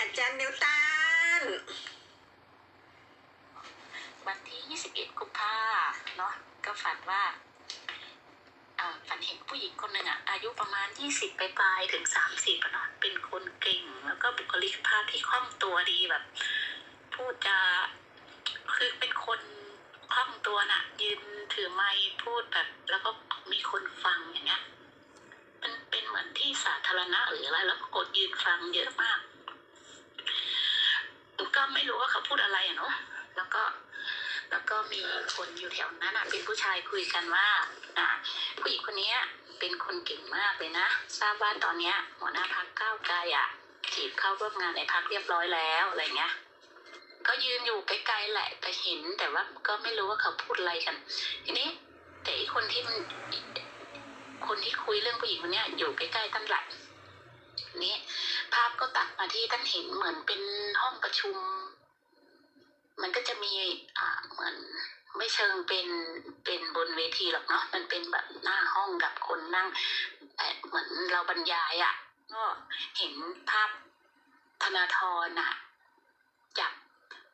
อาจารย์นิวตันวันที่ 21 กุมภาเนาะก็ฝันว่าฝันเห็นผู้หญิงคนหนึ่งอะอายุประมาณ 20 ปลายๆถึง 30อะเนาะเป็นคนเก่ง แล้วก็บุคลิกภาพที่คล่องตัวดีแบบ พูดจาคือเป็นคนคล่องตัวน่ะ ยืนถือไมค์พูดแบบ แล้วก็มีคนฟังอย่างเงี้ยมันเป็นเหมือนที่สาธารณะหรืออะไร แล้วก็กดยืนฟังเยอะมาก ก็ไม่รู้ว่าเขาพูดอะไรอะเนาะแล้วก็แล้วก็มีคนอยู่แถวนั้นอะ เป็นผู้ชายคุยกันว่าอ่าผู้หญิงคนนี้เป็นคนเก่งมากเลยนะ ทราบว่าตอนเนี้ยหัวหน้าพักก้าวไกลอะจีบเข้าร่วมงานในพักเรียบร้อยแล้วอะไรเงี้ยก็ยืนอยู่ไกลๆแหละแต่เห็นแต่ว่าก็ไม่รู้ว่าเขาพูดอะไรกัน ทีนี้ แต่อีคนที่มันคนที่คุยเรื่องผู้หญิงคนเนี้ยอยู่ใกล้ๆตั้นแหละนี้ ภาพก็ตัดมาที่ท่านเห็นเหมือนเป็นห้องประชุม มันก็จะมีอ่าเหมือนไม่เชิงเป็นเป็นบนเวทีหรอกเนาะมันเป็นแบบหน้าห้องกับคนนั่งเหมือนเราบรรยายอะ่ะ ก็เห็นภาพธนาธรน่ะจับ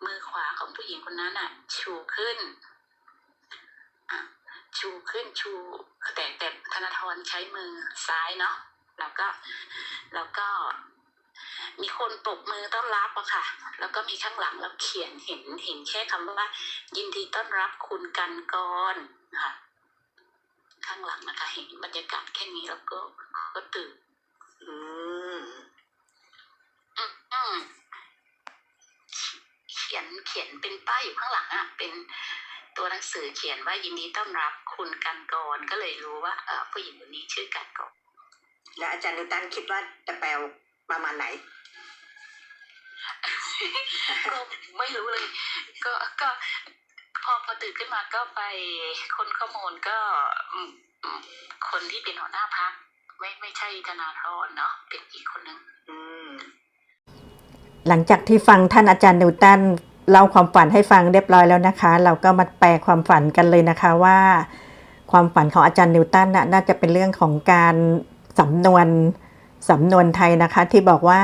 มือขวาของผู้หญิงคนนั้นอะ ชูขึ้นอะชูขึ้นชูแต่แต่ธนาธรใช้มือซ้ายเนาะแล้วก็แล้วก็ มีคนปรบมือต้อนรับอะค่ะ แล้วก็มีข้างหลังแล้วเขียนเห็นเห็นแค่คำว่า ยินดีต้อนรับคุณกันกรนะคะข้างหลังนะคะ เห็นบรรยากาศแค่นี้แล้วก็ก็ตื่นอืมอืมอืมเขียนเขียนเป็นป้ายอยู่ข้างหลังอะเป็นตัวหนังสือเขียนว่ายินดีต้อนรับคุณกันกรก็เลยรู้ว่าเออผู้หญิงคนนี้ชื่อกันกรแล้วอาจารย์นิวตันคิดว่าจะแปลประมาณไหน ก็ไม่รู้เลย ก็ก็พอพอตื่นขึ้นมาก็ไปคนข้อมูลก็อืมอืมคนที่เป็นหัวหน้าพักไม่ไม่ใช่ธนาธรเนาะเป็นอีกคนหนึ่งอืมหลังจากที่ฟังท่านอาจารย์นิวตันเล่าความฝันให้ฟังเรียบร้อยแล้วนะคะ เราก็มาแปลความฝันกันเลยนะคะว่า ความฝันของอาจารย์นิวตันน่ะน่าจะเป็นเรื่องของการสำนวนสำนวนไทยนะคะ ที่บอกว่า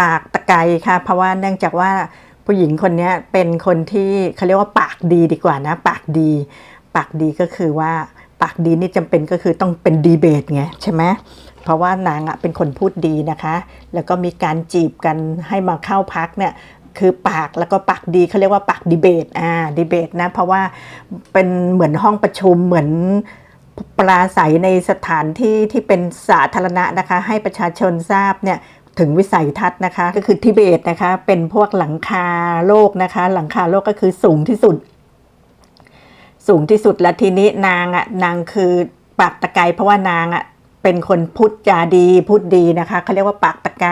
ปากตะไกค่ะ เพราะว่าเนื่องจากว่าผู้หญิงคนนี้เป็นคนที่เขาเรียกว่าปากดีดีกว่านะ ปากดี ปากดีก็คือว่าปากดีนี่จำเป็นก็คือต้องเป็นดีเบตไงใช่ไหมเพราะว่านางอะเป็นคนพูดดีนะคะ แล้วก็มีการจีบกันให้มาเข้าพักเนี่ยคือปากแล้วก็ปากดีเขาเรียกว่าปากดีเบตอ่าดีเบตนะเพราะว่าเป็นเหมือนห้องประชุมเหมือนปราศัยในสถานที่ที่เป็นสาธารณะนะคะ ให้ประชาชนทราบเนี่ย ถึงวิสัยทัศน์นะคะ ก็คือทิเบตนะคะ เป็นพวกหลังคาโลกนะคะ หลังคาโลกก็คือสูงที่สุด สูงที่สุดแล้วทีนี้นางอะนางคือปากตะไกเพราะว่านางอะเป็นคนพูดจาดีพูดดีนะคะเขาเรียกว่าปากตะไก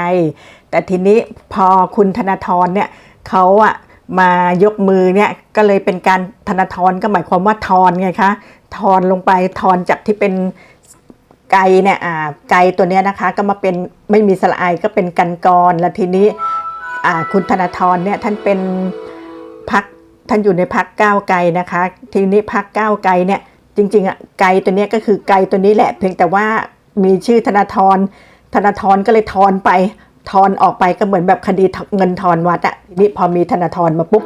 แต่ทีนี้พอคุณธนาธรเนี่ยเขาอะมายกมือเนี่ยก็เลยเป็นการธนาธรก็หมายความว่าทอนไงคะทอนลงไปทอนจากที่เป็น ไก่เนี่ยอ่าไก่ตัวเนี้ยนะคะก็มาเป็นไม่มีสระไอก็เป็นกันกรแล้วทีนี้อ่าคุณธนาธรเนี่ยท่านเป็นพักท่านอยู่ในพักก้าวไกลนะคะ ทีนี้พักก้าวไกลเนี่ยจริงๆอะไกลตัวเนี้ยก็คือไกลตัวนี้แหละ เพียงแต่ว่ามีชื่อธนาธรธนาธรก็เลยทอนไปทอนออกไปก็เหมือนแบบคดีเงินทอนวัดอะทีนี้พอมีธนาธรมาปุ๊บ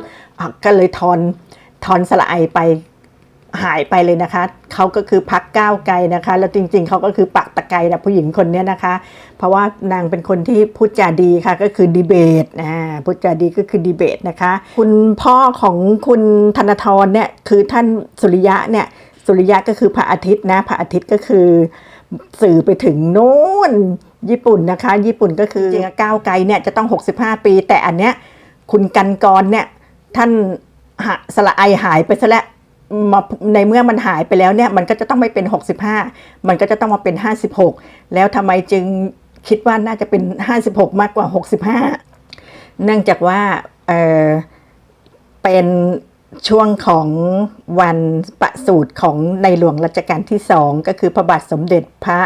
ก็เลยทอนทอนสละไอไป หายไปเลยนะคะ เขาก็คือพักก้าวไกลนะคะ แล้วจริงๆ เขาก็คือปักตะไกนะผู้หญิงคนนี้นะคะ เพราะว่านางเป็นคนที่พูดจาดีค่ะก็คือดีเบตอ่าพูดจาดีก็คือดีเบตนะคะ คุณพ่อของคุณธนาธรเนี่ยคือท่านสุริยะเนี่ยสุริยะก็คือพระอาทิตย์นะพระอาทิตย์ก็คือสื่อไปถึงโน้นญี่ปุ่นนะคะ ญี่ปุ่นก็คือจริงๆก้าวไกลเนี่ยจะต้อง 65 ปี แต่อันเนี้ยคุณกันกรเนี่ยท่านสละไอหายไปซะแล้ว มาในเมื่อมันหายไปแล้วเนี่ยมันก็จะต้องไม่เป็น 65 มันก็จะต้องมาเป็น 56 แล้วทำไมจึงคิดว่าน่าจะเป็น 56 มากกว่า 65 เนื่องจากว่าเเป็นช่วงของวันประสูติของในหลวงรัชกาลที่สองก็คือพระบาทสมเด็จพระ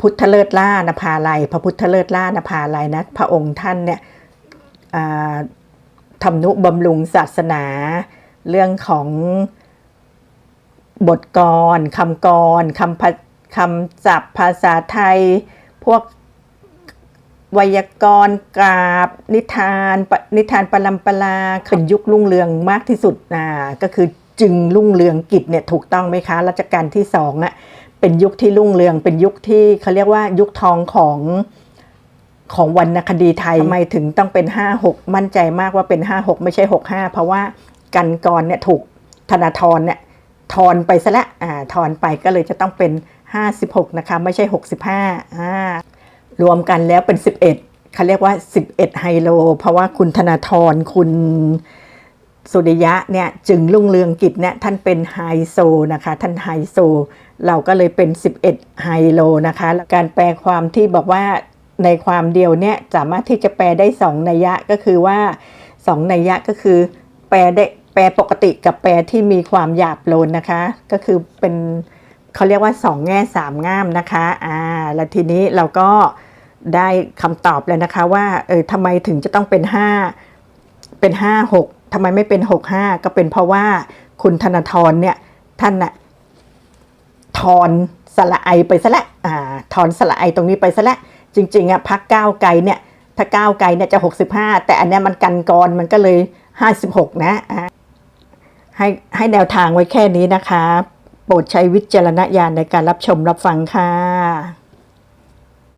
พุทธเลิศล่านภาลัย พระพุทธเลิศล่านภาลัยนะพระองค์ท่านเนี่ยทำนุบำรุงศาสนาเรื่องของ บทกรคำกรคำคำศัพท์ภาษาไทย พวกไวยากรณ์กราบ นิทาน นิทานปรัมปราขึ้นยุครุ่งเรืองมากที่สุดอ่าก็คือจึงรุ่งเรืองกิจเนี่ยถูกต้องไหมคะรัชกาลที่สองอะเป็นยุคที่รุ่งเรือง เป็นยุคที่เขาเรียกว่ายุคทองของของวรรณคดีไทยทำไมถึงต้องเป็น 5 6 มั่นใจมากว่าเป็น 5 6 ไม่ใช่ 6 5 เพราะว่ากันกรเนี่ยถูกธนาธรเนี่ย ทอนไปซะและอ่าทอนไปก็เลยจะต้องเป็น 56 นะคะ ไม่ใช่ 65อ่ารวมกันแล้วเป็น 11เขาเรียกว่า 11 ไฮโล เพราะว่าคุณธนาธรคุณสุริยะเนี่ยจึงรุ่งเรืองกิจเนี่ยท่านเป็นไฮโซนะคะ ท่านไฮโซ เราก็เลยเป็น 11 ไฮโลนะคะการแปลความที่บอกว่าในความเดียวเนี่ยสามารถที่จะแปลได้สองนัยยะก็คือว่าสองนัยยะก็คือ แปลได้ แปลปกติกับแปลที่มีความหยาบโลนนะคะ ก็คือเป็นเขาเรียกว่าสองแง่สามง่ามนะคะอ่าแล้วทีนี้เราก็ได้คำตอบแล้วนะคะว่าเออทำไมถึงจะต้องเป็น 5 เป็น 5 6ทำไมไม่เป็น 6 5 ก็เป็นเพราะว่าคุณธนาธรเนี่ยท่านน่ะทอนสละไอไปซะและอ่าทอนสละไอตรงนี้ไปซะและจริงๆอะพักก้าวไกลเนี่ยถ้าก้าวไกลเนี่ยจะ 65 แต่อันนี้มันกันกรมันก็เลย 56 นะอ่า ให้ให้แนวทางไว้แค่นี้นะคะ โปรดใช้วิจารณญาณในการรับชมรับฟังค่ะ